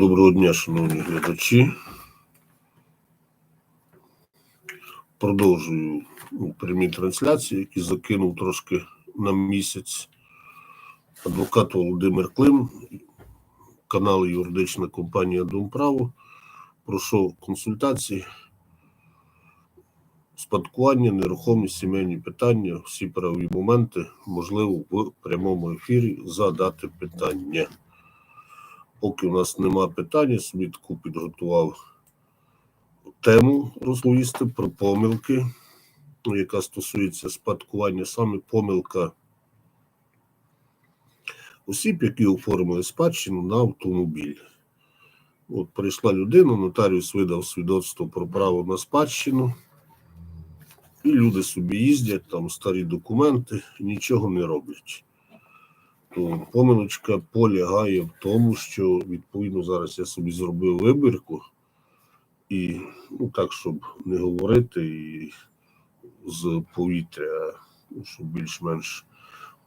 Доброго дня, шановні глядачі. Продовжую прямі трансляції, які закинув трошки на місяць. Адвокат Володимир Клим, канал Юридична компанія Домправо. Пройшов консультації, спадкування, нерухомість, сімейні питання, всі правові моменти, можливо, в прямому ефірі задати питання. Поки у нас нема питання, собі таку підготував тему розповісти про помилки, ну, яка стосується спадкування, саме помилка осіб, які оформили спадщину на автомобіль. От прийшла людина, нотаріус видав свідоцтво про право на спадщину, і люди собі їздять, там старі документи, нічого не роблять то помилочка полягає в тому, що відповідно зараз я собі зробив вибірку, і ну так, щоб не говорити і з повітря, ну, щоб більш-менш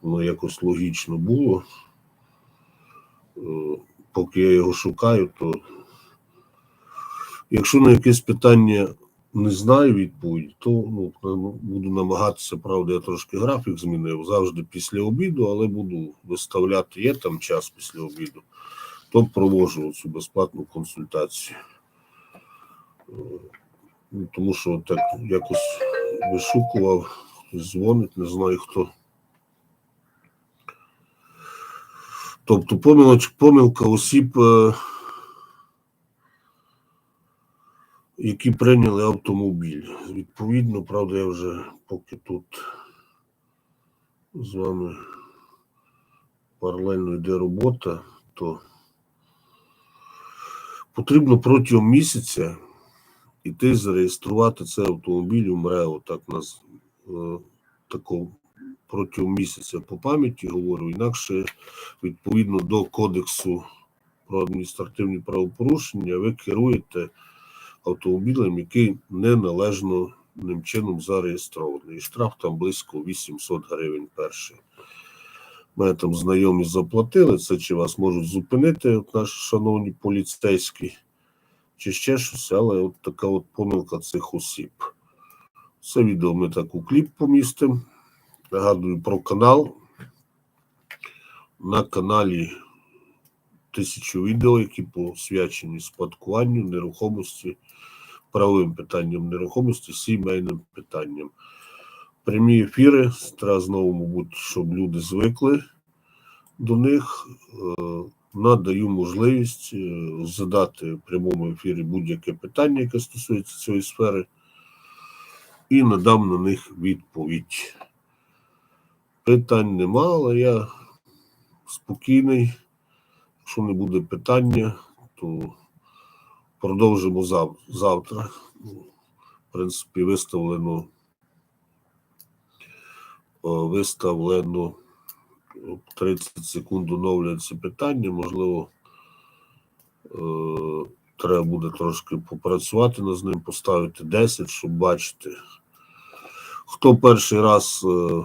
воно якось логічно було. Е, Поки я його шукаю, то якщо на якесь питання не знаю відповідь, то ну, буду намагатися, правда, я трошки графік змінив завжди після обіду, але буду виставляти, є там час після обіду, то провожу цю безплатну консультацію. Е, ну, Тому що так якось вишукував, дзвонить, не знаю хто. Тобто помилка осіб. е, які прийняли автомобіль. Відповідно, правда, я вже поки тут з вами паралельно йде робота, то потрібно протягом місяця іти зареєструвати цей автомобіль у МРЕО, так нас е, тако протягом місяця по пам'яті говорю, інакше відповідно до кодексу про адміністративні правопорушення ви керуєте автомобілем, який неналежно ним чином зареєстрований. І штраф там близько 800 гривень перший. Мене там знайомі заплатили, це чи вас можуть зупинити, от наші шановні поліцейські, чи ще щось, але от така от помилка цих осіб. Це відео ми так у кліп помістимо. Нагадую про канал. На каналі тисячу відео, які посвячені спадкуванню, нерухомості, правовим питанням нерухомості, сімейним питанням. Прямі ефіри, треба знову, мабуть, щоб люди звикли до них. Е, надаю можливість е, задати в прямому ефірі будь-яке питання, яке стосується цієї сфери, і надам на них відповідь. Питань нема, але я спокійний. Якщо не буде питання, то продовжимо зав завтра. Ну, в принципі, виставлено виставлено 30 секунд оновлюється питання. Можливо, е, треба буде трошки попрацювати над ним, поставити 10, щоб бачити. Хто перший раз, е,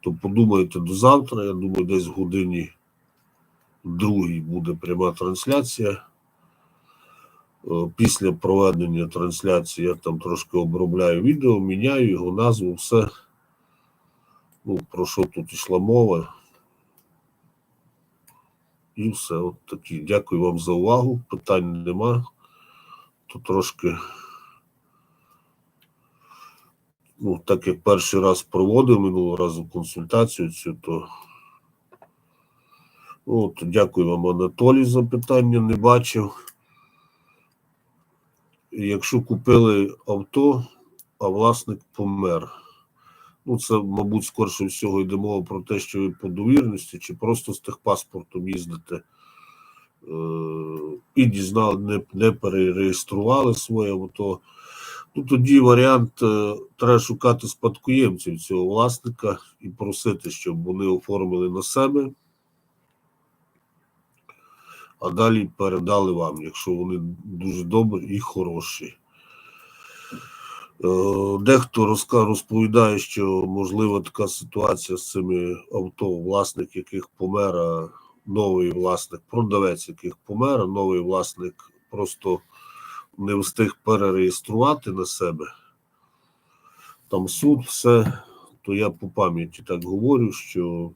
то подумайте до завтра, я думаю, десь в годині другій буде пряма трансляція. Е, після проведення трансляції я там трошки обробляю відео, міняю його назву, все. Ну, про що тут йшла мова. І все. От такі. Дякую вам за увагу. Питань нема. Тут трошки, ну, так як перший раз проводив минулого разу консультацію цю, то От, Дякую вам, Анатолій, за питання не бачив. Якщо купили авто, а власник помер. Ну, це, мабуть, скорше всього йде мова про те, що ви по довірності чи просто з техпаспортом їздите е- і дізнали, не не перереєстрували своє авто. Ну, тоді варіант е треба шукати спадкоємців цього власника і просити, щоб вони оформили на себе а далі передали вам, якщо вони дуже добрі і хороші. Е, дехто розповідає, що можлива така ситуація з цими авто, власник яких помер, а новий власник, продавець, яких помер, а новий власник просто не встиг перереєструвати на себе. Там суд, все, то я по пам'яті так говорю, що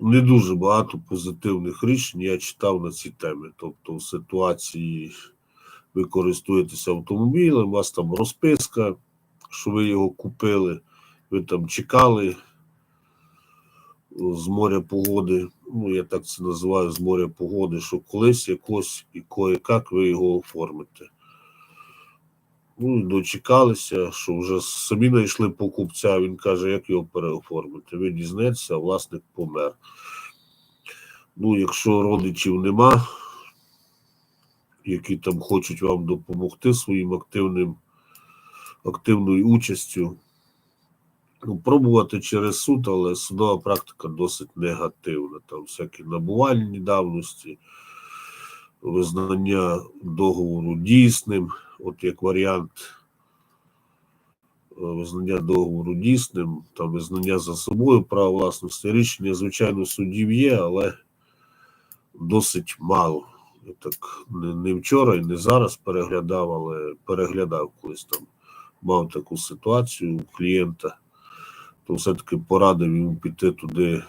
не дуже багато позитивних рішень я читав на ці теми. Тобто, в ситуації ви користуєтеся автомобілем, у вас там розписка, що ви його купили, ви там чекали з моря погоди. Ну, я так це називаю з моря погоди, що колись якось і кое-як ви його оформите. Ну, дочекалися, що вже самі знайшли покупця. Він каже, як його переоформити. Ви дізнаєтеся, а власник помер. Ну, якщо родичів нема, які там хочуть вам допомогти своїм активним, активною участю, ну, пробувати через суд, але судова практика досить негативна. Там всякі набувальні давності, визнання договору дійсним, от як варіант е, визнання договору дійсним, там визнання за собою права власності. Рішення, звичайно, судів є, але досить мало. Я так не, не вчора і не зараз переглядав, але переглядав колись там. Мав таку ситуацію у клієнта, то все-таки порадив йому піти туди,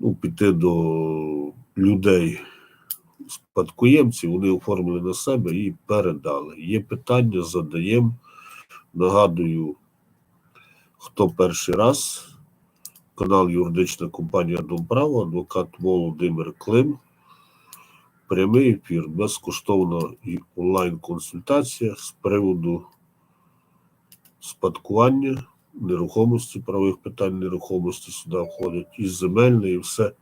ну, піти до людей, спадкоємців, вони оформили на себе і передали. Є питання, задаємо. Нагадую, хто перший раз. Канал Юридична компанія Домправо, адвокат Володимир Клим. Прямий ефір, безкоштовна і онлайн-консультація з приводу спадкування, нерухомості, правових питань нерухомості сюди входить, і земельне, і все.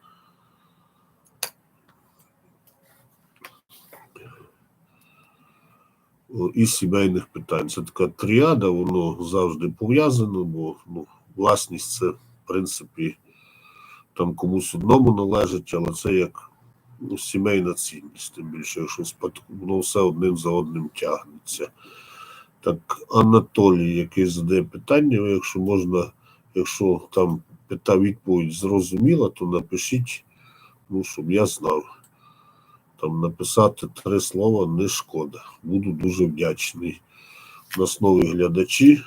І сімейних питань. Це така тріада, воно завжди пов'язано, бо ну, власність це, в принципі, там комусь одному належить, але це як ну, сімейна цінність, тим більше, якщо спад... воно все одним за одним тягнеться. Так, Анатолій, який задає питання, якщо можна, якщо там пита відповідь зрозуміла, то напишіть, ну, щоб я знав. Там написати три слова не шкода. Буду дуже вдячний. У нас нові глядачі. Е,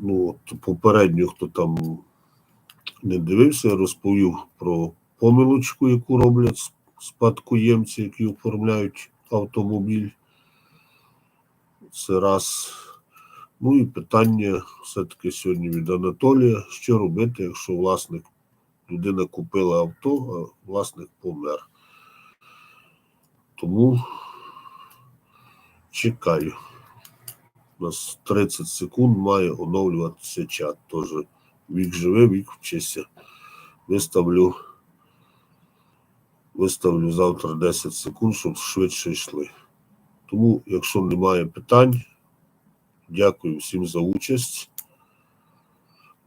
ну, от попередньо, хто там не дивився, я розповів про помилочку, яку роблять спадкоємці, які оформляють автомобіль. Це раз. Ну і питання все-таки сьогодні від Анатолія: що робити, якщо власник, людина купила авто, а власник помер. Тому чекаю. У нас 30 секунд має оновлюватися чат. Тож вік живе, вік вчися. Виставлю, виставлю завтра 10 секунд, щоб швидше йшли. Тому, якщо немає питань, дякую всім за участь.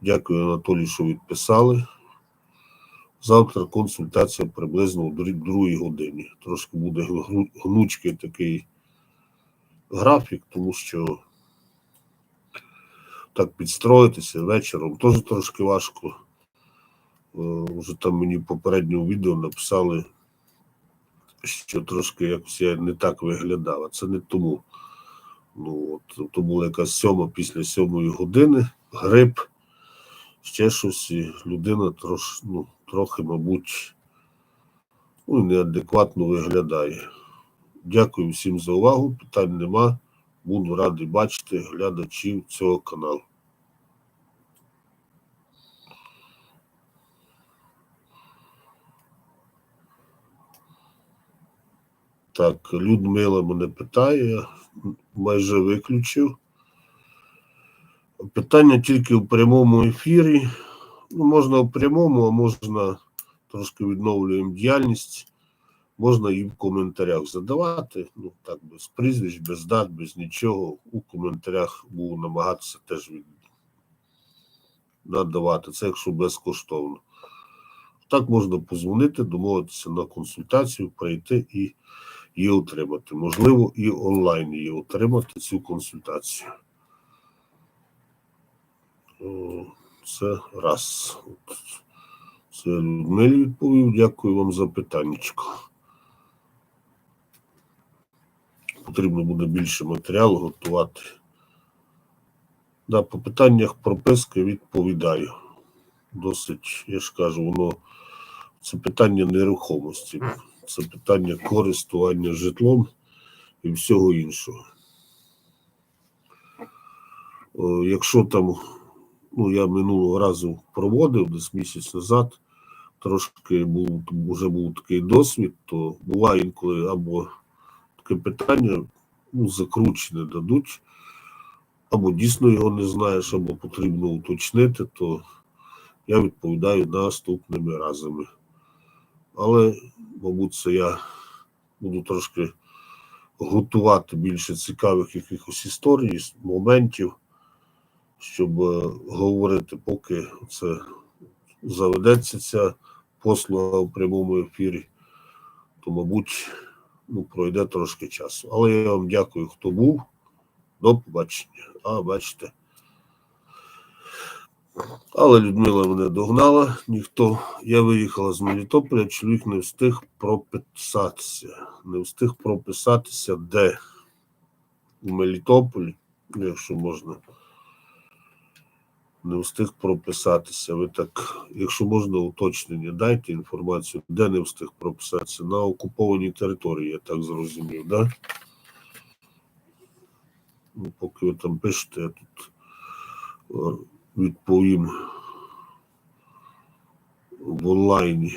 Дякую, Анатолій, що відписали. Завтра консультація приблизно о дру- другій годині. Трошки буде гну- гнучкий такий графік, тому що так підстроїтися вечором теж трошки важко. Е, Вже там мені в попередньому відео написали, що трошки якось я не так виглядав. Це не тому. Ну, от, то була якась сьома після сьомої години, грип, ще щось, і людина трош, ну, трохи, мабуть, ну, неадекватно виглядає. Дякую всім за увагу. Питань нема. Буду радий бачити глядачів цього каналу. Так, Людмила мене питає, майже виключив. Питання тільки в прямому ефірі. Ну, можна в прямому, а можна трошки відновлюємо діяльність. Можна і в коментарях задавати. Ну, так, без прізвищ, без дат, без нічого. У коментарях буду намагатися теж від... надавати. Це якщо безкоштовно. Так можна позвонити, домовитися на консультацію, прийти і її отримати. Можливо, і онлайн її отримати цю консультацію. Це раз. Це Людмилі відповів. Дякую вам за питаннячко. Потрібно буде більше матеріалу готувати. Да, по питаннях прописки відповідаю. Досить, я ж кажу, воно це питання нерухомості, це питання користування житлом і всього іншого. Якщо там, ну я минулого разу проводив десь місяць назад, трошки був вже був такий досвід, то буває інколи або таке питання ну, закручене дадуть, або дійсно його не знаєш, або потрібно уточнити, то я відповідаю наступними разами. Але, мабуть, це я буду трошки готувати більше цікавих якихось історій, моментів, щоб е, говорити, поки це заведеться ця послуга в прямому ефірі, то, мабуть, ну, пройде трошки часу. Але я вам дякую, хто був. До побачення. А, бачите. Але Людмила мене догнала, ніхто. Я виїхала з Мелітополя, чоловік не встиг прописатися. Не встиг прописатися де? У Мелітополі, якщо можна. Не встиг прописатися. Ви так, якщо можна, уточнення, дайте інформацію, де не встиг прописатися. На окупованій території, я так зрозумів, да? Ну, поки ви там пишете, я тут е, відповім в онлайні.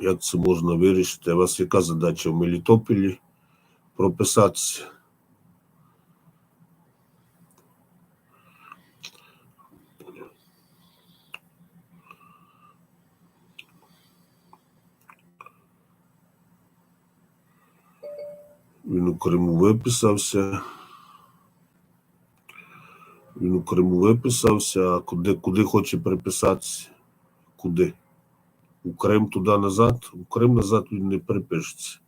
Як це можна вирішити? У вас яка задача в Мелітополі прописатися? Він у Криму виписався. Він у Криму виписався, а куди, куди хоче приписатися? Куди? У Крим туди назад? У Крим назад він не припишеться.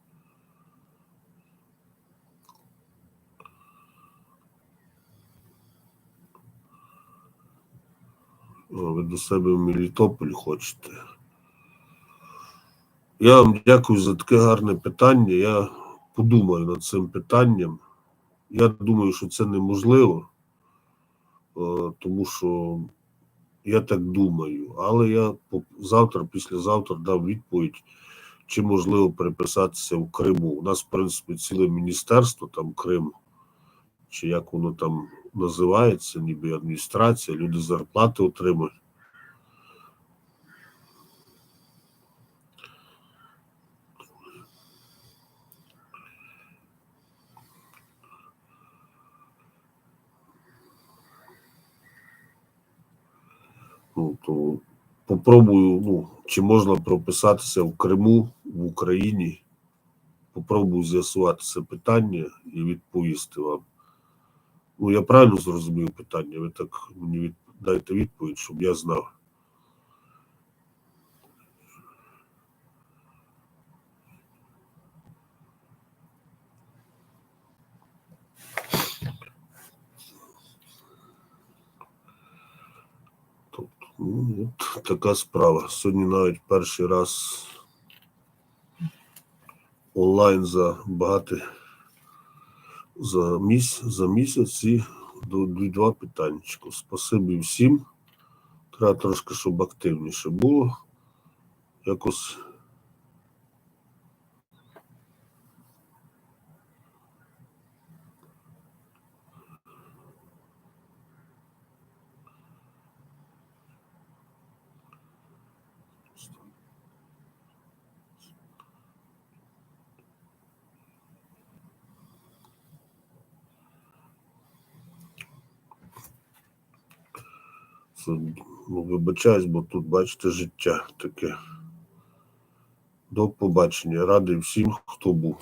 Ви до себе в Мелітополь хочете. Я вам дякую за таке гарне питання. Я подумаю над цим питанням. Я думаю, що це неможливо, е, тому що я так думаю. Але я завтра, післязавтра дам відповідь, чи можливо переписатися в Криму. У нас, в принципі, ціле міністерство там Криму, чи як воно там називається, ніби адміністрація, люди зарплати отримують. Ну, то попробую, ну, чи можна прописатися в Криму, в Україні. Попробую з'ясувати це питання і відповісти вам. Ну, я правильно зрозумів питання. Ви так мені від... дайте відповідь, щоб я знав. Тобто, ну, от така справа. Сьогодні навіть перший раз онлайн за багато за місяць, за місяць і до два питання. Спасибі всім. Треба трошки, щоб активніше було. Якось ну, вибачаюсь, бо тут, бачите, життя таке. До побачення. Радий всім, хто був.